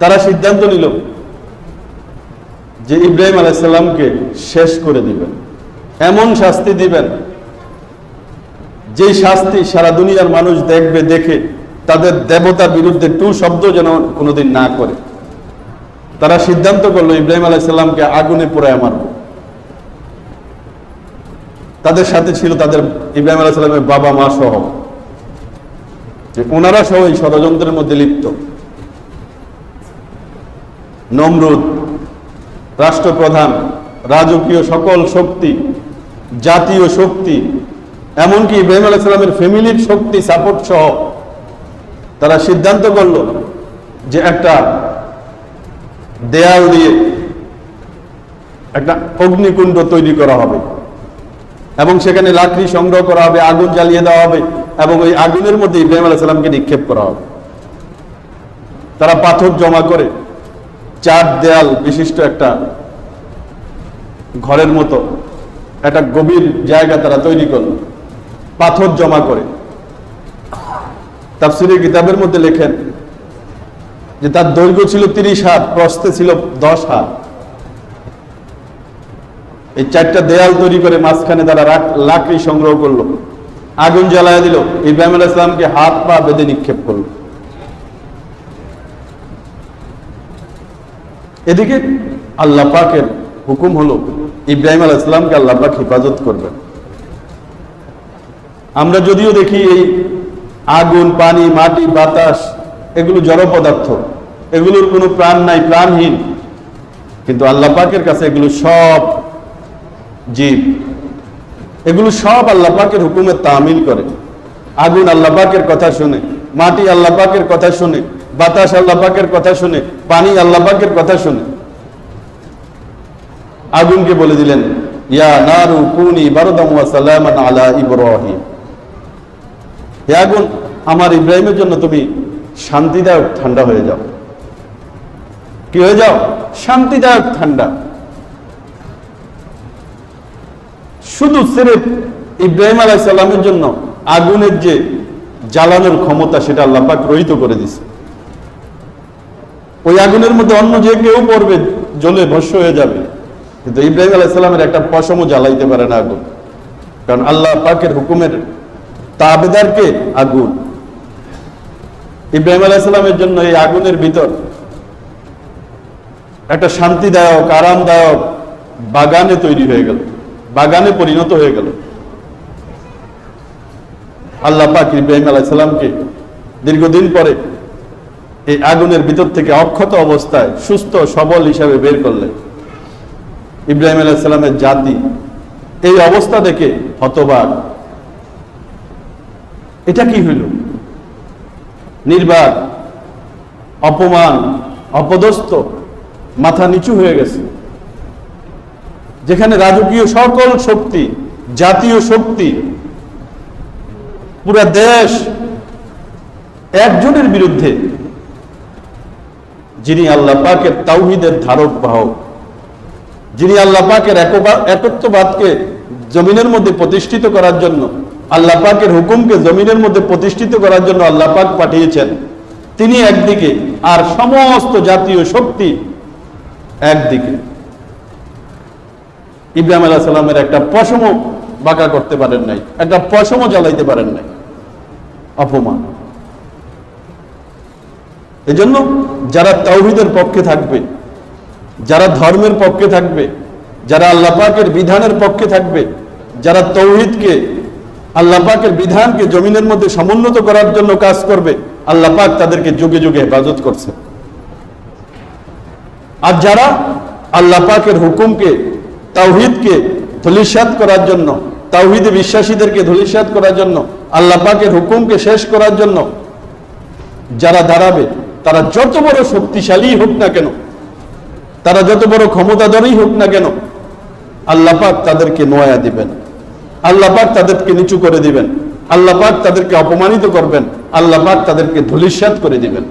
তারা সিদ্ধান্ত নিল যে ইব্রাহিম আলাইসাল্লামকে শেষ করে দিবেন। এমন শাস্তি দিবেন, যেই শাস্তি সারা দুনিয়ার মানুষ দেখবে, দেখে তাদের দেবতার বিরুদ্ধে টু শব্দ যেন কোনোদিন না করে। তারা সিদ্ধান্ত করল, ইব্রাহিম আলাইসাল্লামকে আগুনে পোড়ায় মারব। তাদের সাথে ছিল তাদের ইব্রাহিম আলাইসাল্লামের বাবা মা সহ। যে ওনারা সহ এই ষড়যন্ত্রের মধ্যে লিপ্ত। নমরুদ, রাষ্ট্রপ্রধান, রাজকীয় সকল শক্তি, জাতীয় শক্তি, এমনকি ইব্রাহিম আলাইসাল্লামের ফ্যামিলির শক্তি সাপোর্ট সহ তারা সিদ্ধান্ত করল যে একটা দেয়াল দিয়ে একটা অগ্নিকুণ্ড তৈরি করা হবে এবং সেখানে লাকড়ি সংগ্রহ করা হবে, আগুন জ্বালিয়ে দেওয়া হবে এবং ওই আগুনের মধ্যে ইব্রাহিম আলাইসাল্লামকে নিক্ষেপ করা হবে। তারা পাথর জমা করে চার দেয়াল বিশিষ্ট একটা ঘরের মতো, একটা গভীর জায়গা তারা তৈরি করল, পাথর জমা করে। তাফসিরের কিতাবের মধ্যে লেখেন যে তার দৈর্ঘ্য ছিল তিরিশ হাত প্রস্তে ছিল দশ হাত। এই চারটা দেয়াল তৈরি করে মাঝখানে তারা লাকড়ি সংগ্রহ করল। আগুন জ্বালায় দিল। ইব্রাহিম আলাহ ইসলামকে হাত পা বেঁধে নিক্ষেপ করল। এদিকে আল্লাহ পাকের হুকুম হলো, ইব্রাহিম আল ইসলামকে আল্লাহ পাক হেফাজত করবেন আমরা যদিও দেখি এই আগুন, পানি, মাটি, বাতাস, এগুলো জড় পদার্থ, এগুলোর কোনো প্রাণ নাই, প্রাণহীন। কিন্তু আল্লাহ পাকের কাছে এগুলো সব জীব। এগুলো সব আল্লাহ পাকের হুকুমের তামিল করে। আগুন আল্লাহ পাকের কথা শুনে, মাটি আল্লাহ পাকের কথা শুনে বাতাস আল্লাহ পাকের কথা শুনে, পানি আল্লাহ পাকের কথা শুনে। আগুনকে বলে দিলেন, ইয়া নারু কুনি সালামান আলা ইব্রাহিম। হে আগুন, আমার ইব্রাহিমের জন্য তুমি শান্তিদায়ক ঠান্ডা হয়ে যাও। কি হয়ে যাও? শান্তিদায়ক ঠান্ডা। শুধু সিরেফ ইব্রাহিম আলাই সাল্লামের জন্য আগুনের যে জ্বালানোর ক্ষমতা, সেটা আল্লাহ পাক রহিত করে দিছে। ওই আগুনের মধ্যে অন্য যে কেউ পড়বে, জ্বলে ভস্য হয়ে যাবে। কিন্তু ইব্রাহিম আলাহ সাল্লামের একটা পশমও জ্বালাইতে পারে না আগুন। কারণ আল্লাহ পাকের হুকুমের তাবেদারকে আগুন। ইব্রাহিম আলাহ সাল্লামের জন্য এই আগুনের ভিতর একটা শান্তিদায়ক, আরামদায়ক বাগানে তৈরি হয়ে গেল। বাগানে পরিণত হয়ে গেল। আল্লাহ পাক ইব্রাহিম আলাইসাল্লামকে দীর্ঘদিন পরে এই আগুনের ভিতর থেকে অক্ষত অবস্থায় সুস্থ, সবল হিসাবে বের করলেন ইব্রাহিম আলাইসাল্লামের জাতি এই অবস্থা দেখে হতবাক। এটা কি হইল? নির্বাক, অপমান, অপদস্থ, মাথা নিচু হয়ে গেছে। যেখানে রাজকীয় সকল শক্তি, জাতীয় শক্তি, পুরা দেশ একজনের বিরুদ্ধে যিনি আল্লাহ পাকের তাওহিদের ধারক বাহক যিনি আল্লাহ পাকের একত্ববাদকে জমিনের মধ্যে প্রতিষ্ঠিত করার জন্য, আল্লাহ পাকের হুকুমকে জমিনের মধ্যে প্রতিষ্ঠিত করার জন্য আল্লাহ পাক পাঠিয়েছেন, তিনি একদিকে আর সমস্ত জাতীয় শক্তি একদিকে। ইব্রাহিম আলাহ সাল্লামের একটা পশমও বাঁকা করতে পারেন নাই, একটা পশমও জ্বালাইতে পারেন নাই। অপমান। এজন্য যারা তৌহিদের পক্ষে থাকবে, যারা ধর্মের পক্ষে থাকবে, যারা আল্লাহ পাকের বিধানের পক্ষে থাকবে, যারা তৌহিদকে আল্লাহ পাকের বিধানকে জমিনের মধ্যে সমুন্নত করার জন্য কাজ করবে, আল্লাহ পাক তাদেরকে যুগে যুগে হেফাজত করছে। আর যারা আল্লাহ পাকের হুকুমকে, তাওহিদকে ধলিসাত করার জন্য, তাওহিদে বিশ্বাসীদেরকে ধলিসাত করার জন্য, আল্লাহ পাকের হুকুমকে শেষ করার জন্য যারা দাঁড়াবে তারা যত বড় শক্তিশালী হোক না কেন, তারা যত বড় ক্ষমতাধরই হোক না কেন আল্লাপাক তাদেরকে নয়া দিবেন। আল্লাপাক তাদেরকে নিচু করে দিবেন। আল্লাপাক তাদেরকে অপমানিত করবেন। আল্লাপাক তাদেরকে ধুলিস করে দিবেন।